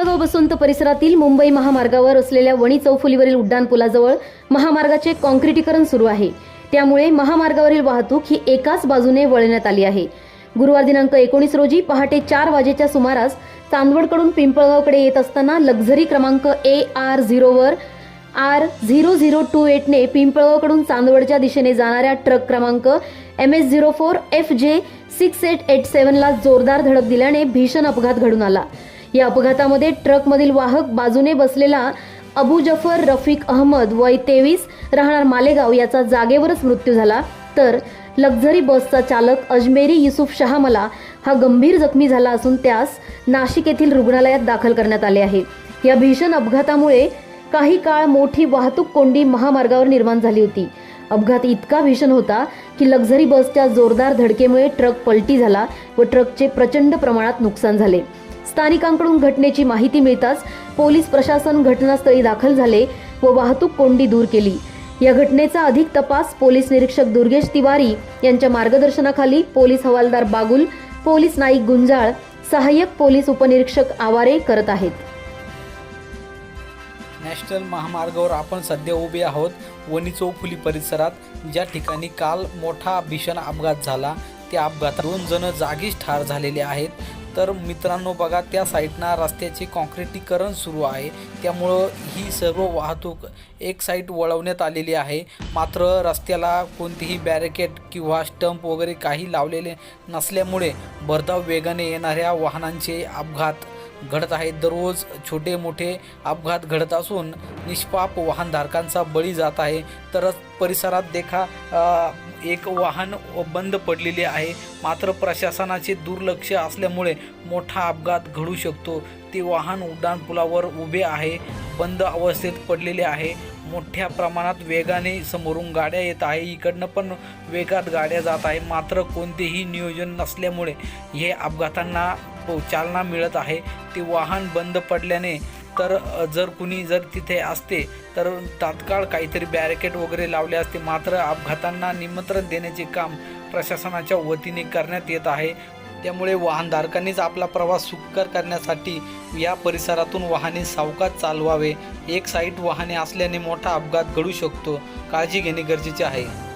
पिंपळगाव बसवंत परिसरातील मुंबई महामार्गावर असलेल्या वणी चौफुलीवरील उड्डाणपुलाजवळ महामार्गाचे कॉन्क्रिटीकरण सुरू आहे. त्यामुळे महामार्गावरील वाहतूक ही एकाच बाजूने वळण्यात आली आहे. गुरुवार दिनांक एकोणीस रोजी पहाटे चार वाजेच्या सुमारास चांदवडकडून पिंपळगावकडे येत असताना लक्झरी क्रमांक ए आर झिरोवर आर झिरो झिरो टू एटने पिंपळगावकडून चांदवडच्या दिशेने जाणाऱ्या ट्रक क्रमांक M S zero four F J six eight eight सेव्हनला जोरदार धडक दिल्याने भीषण अपघात घडून आला. या अपघातामध्ये ट्रकमधील वाहक बाजूने बसलेला अबू जफर रफिक अहमद वय तेवीस राहणार मालेगाव याचा जागेवरच मृत्यू झाला. तर लक्झरी बसचा चालक अजमेरी युसुफ शहामला हा गंभीर जखमी झाला असून त्यास नाशिक येथील रुग्णालयात दाखल करण्यात आले आहे. या भीषण अपघातामुळे काही काळ मोठी वाहतूक कोंडी महामार्गावर निर्माण झाली होती. अपघात इतका भीषण होता की लक्झरी बसच्या जोरदार धडकेमुळे ट्रक पलटी झाला व ट्रकचे प्रचंड प्रमाणात नुकसान झाले. स्थानिकांकडून घटनेची माहिती मिळताच पोलीस प्रशासन घटनास्थळी दाखल झाले व वाहतूक कोंडी दूर केली. या घटनेचा अधिक तपास पोलीस निरीक्षक दुर्गेश तिवारी यांच्या मार्गदर्शनाखाली पोलीस हवालदार बागुल पोलीस नाईक गुंजाळ सहाय्यक पोलीस उपनिरीक्षक आवारे करत आहेत. नॅशनल महामार्गावर आपण सध्या उभे आहोत. वणी चौफुली परिसरात ज्या ठिकाणी काल मोठा भीषण अपघात झाला त्या अपघातात दोन जण जागीच ठार झालेले आहेत. तर मित्रांनो बघा त्या साईडना रस्त्याचे कॉन्क्रिटीकरण सुरू आहे. त्यामुळं ही सर्व वाहतूक एक साईड वळवण्यात आलेली आहे. मात्र रस्त्याला कोणतीही बॅरिकेड किंवा स्टंप वगैरे काही लावलेले नसल्यामुळे भरधाव वेगाने येणाऱ्या वाहनांचे अपघात घडत आहेत. दररोज छोटे मोठे अपघात घडत असून निष्पाप वाहनधारकांचा बळी जात आहे. तर परिसरात देखा एक वाहन बंद पडलेले आहे. मात्र प्रशासनाचे दुर्लक्ष असल्यामुळे मोठा अपघात घडू शकतो. ते वाहन उड्डाणपुलावर उभे आहे. बंद अवस्थेत पडलेले आहे. मोठ्या प्रमाणात वेगाने समोरून गाड्या येत आहे. इकडनं पण वेगात गाड्या जात आहे. मात्र कोणतेही नियोजन नसल्यामुळे हे अपघातांना चालना मिळत आहे. ते वाहन बंद पडल्याने तर जर कुणी जर तिथे असते तर तात्काळ काहीतरी बॅरिकेड वगैरे लावले असते. मात्र अपघातांना निमंत्रण देण्याचे काम प्रशासनाच्या वतीने करण्यात येत आहे. त्यामुळे वाहनधारकांनीच आपला प्रवास सुकर करण्यासाठी या परिसरातून वाहने सावकाश चालवावे. एक साईड वाहने असल्याने मोठा अपघात घडू शकतो. काळजी घेणे गरजेचे आहे.